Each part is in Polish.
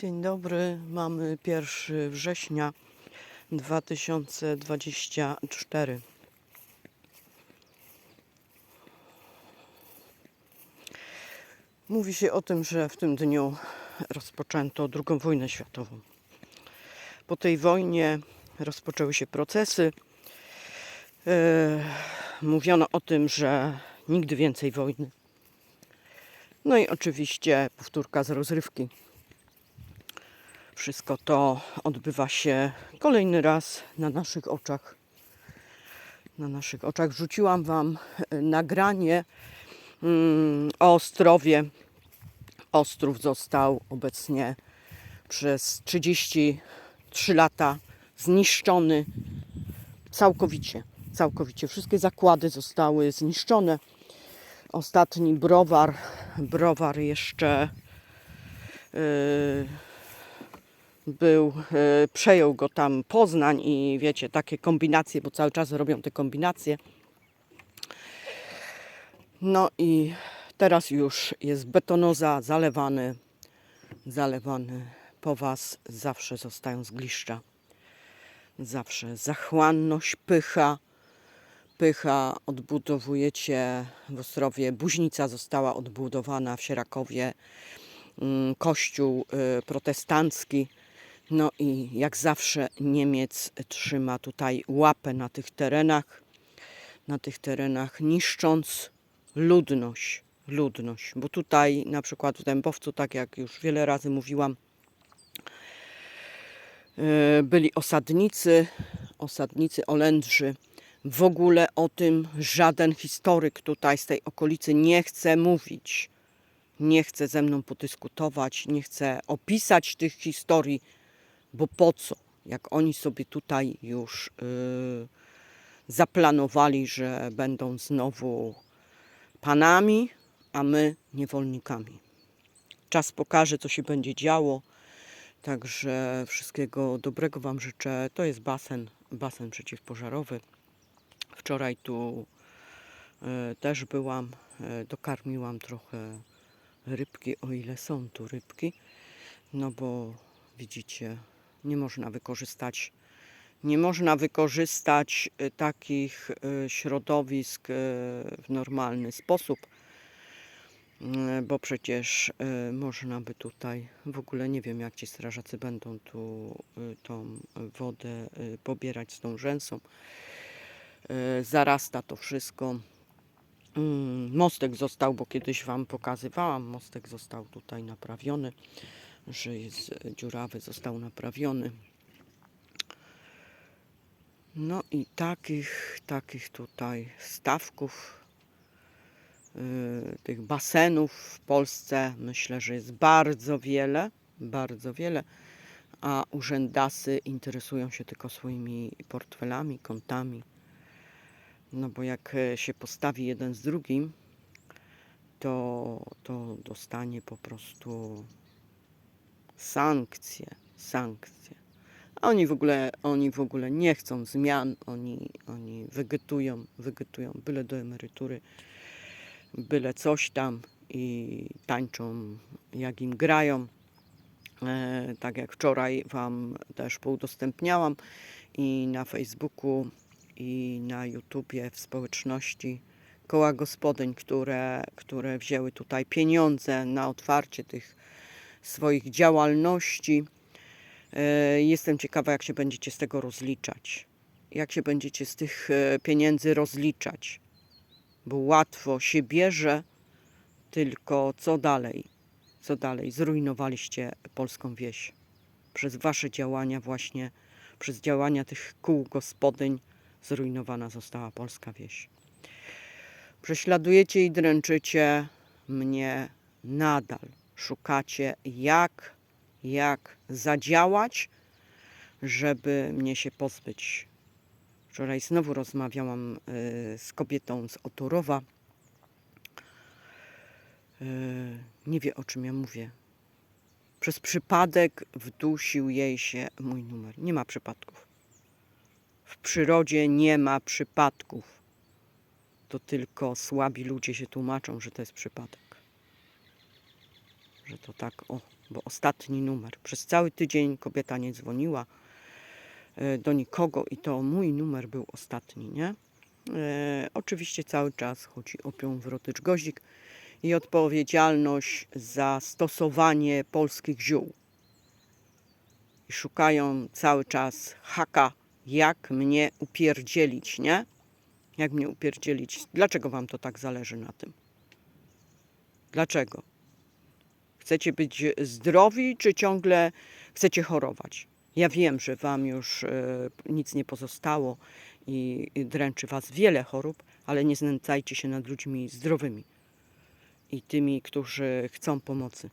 Dzień dobry, mamy 1 września 2024. Mówi się o tym, że w tym dniu rozpoczęto II wojnę światową. Po tej wojnie rozpoczęły się procesy. E, mówiono o tym, że nigdy więcej wojny. No i oczywiście powtórka z rozrywki. Wszystko to odbywa się kolejny raz na naszych oczach. Na naszych oczach wrzuciłam Wam e, nagranie mm, o Ostrowie. Ostrów został obecnie przez 33 lata zniszczony całkowicie. Całkowicie. Wszystkie zakłady zostały zniszczone. Ostatni browar, browar jeszcze yy, był, yy, przejął go tam Poznań i wiecie, takie kombinacje, bo cały czas robią te kombinacje. No i teraz już jest betonoza, zalewany, zalewany po was, zawsze zostają zgliszcza. Zawsze zachłanność, pycha, pycha odbudowujecie w Ostrowie. Buźnica została odbudowana w Sierakowie. mm, Kościół y, protestancki. No i jak zawsze Niemiec trzyma tutaj łapę na tych terenach, na tych terenach, niszcząc ludność, ludność. Bo tutaj na przykład w Dębowcu, tak jak już wiele razy mówiłam, y, byli osadnicy, osadnicy Olędrzy. W ogóle o tym żaden historyk tutaj z tej okolicy nie chce mówić. Nie chce ze mną podyskutować, nie chce opisać tych historii, bo po co? Jak oni sobie tutaj już yy, zaplanowali, że będą znowu panami, a my niewolnikami. Czas pokaże, co się będzie działo. Także wszystkiego dobrego Wam życzę. To jest basen, basen przeciwpożarowy. Wczoraj tu e, też byłam, e, dokarmiłam trochę rybki, o ile są tu rybki. No bo widzicie, nie można wykorzystać nie można wykorzystać e, takich e, środowisk e, w normalny sposób, bo przecież można by tutaj, w ogóle nie wiem jak ci strażacy będą tu tą wodę pobierać z tą rzęsą. Zarasta to wszystko. Mm, Mostek został, bo kiedyś Wam pokazywałam, mostek został tutaj naprawiony, że jest e, dziurawy, został naprawiony. No i takich, takich tutaj stawków, yy, tych basenów w Polsce myślę, że jest bardzo wiele, bardzo wiele, a urzędasy interesują się tylko swoimi portfelami, kontami. No bo jak e, się postawi jeden z drugim, to, to dostanie po prostu sankcje, sankcje. Oni w ogóle, oni w ogóle nie chcą zmian, oni, oni wegetują, wegetują, byle do emerytury, byle coś tam i tańczą jak im grają. E, tak jak wczoraj Wam też poudostępniałam i na Facebooku, i na YouTubie, w społeczności koła gospodyń, które, które wzięły tutaj pieniądze na otwarcie tych swoich działalności. E, Jestem ciekawa, jak się będziecie z tego rozliczać. Jak się będziecie z tych e, pieniędzy rozliczać. Bo łatwo się bierze, tylko co dalej? Co dalej? Zrujnowaliście polską wieś. Przez wasze działania, właśnie przez działania tych kół gospodyń, zrujnowana została polska wieś. Prześladujecie i dręczycie mnie nadal. Szukacie jak jak zadziałać, żeby mnie się pozbyć. Wczoraj znowu rozmawiałam y, z kobietą z Oturowa. Y, nie wie o czym ja mówię. Przez przypadek wdusił jej się mój numer. Nie ma przypadków. W przyrodzie nie ma przypadków. To tylko słabi ludzie się tłumaczą, że to jest przypadek. Że to tak o bo ostatni numer. Przez cały tydzień kobieta nie dzwoniła e, do nikogo i to mój numer był ostatni, nie? E, oczywiście cały czas chodzi o pią wrotycz goździk i odpowiedzialność za stosowanie polskich ziół. I szukają cały czas haka, jak mnie upierdzielić, nie? Jak mnie upierdzielić? Dlaczego wam to tak zależy na tym? Dlaczego? Chcecie być zdrowi, czy ciągle chcecie chorować? Ja wiem, że wam już e, nic nie pozostało i dręczy was wiele chorób, ale nie znęcajcie się nad ludźmi zdrowymi i tymi, którzy chcą pomocy.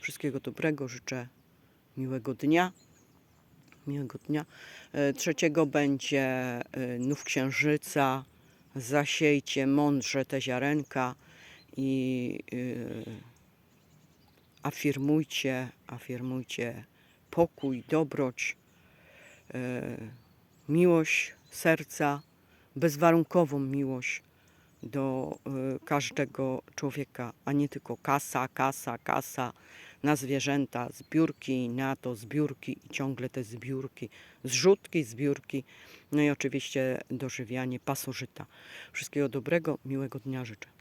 Wszystkiego dobrego, życzę miłego dnia. Miłego dnia. E, Trzeciego będzie e, nów księżyca. Zasiejcie mądrze te ziarenka i e, afirmujcie, afirmujcie pokój, dobroć, e, miłość serca, bezwarunkową miłość do e, każdego człowieka, a nie tylko kasa, kasa, kasa na zwierzęta, zbiórki na to, zbiórki i ciągle te zbiórki, zrzutki, zbiórki, no i oczywiście dożywianie pasożyta. Wszystkiego dobrego, miłego dnia życzę.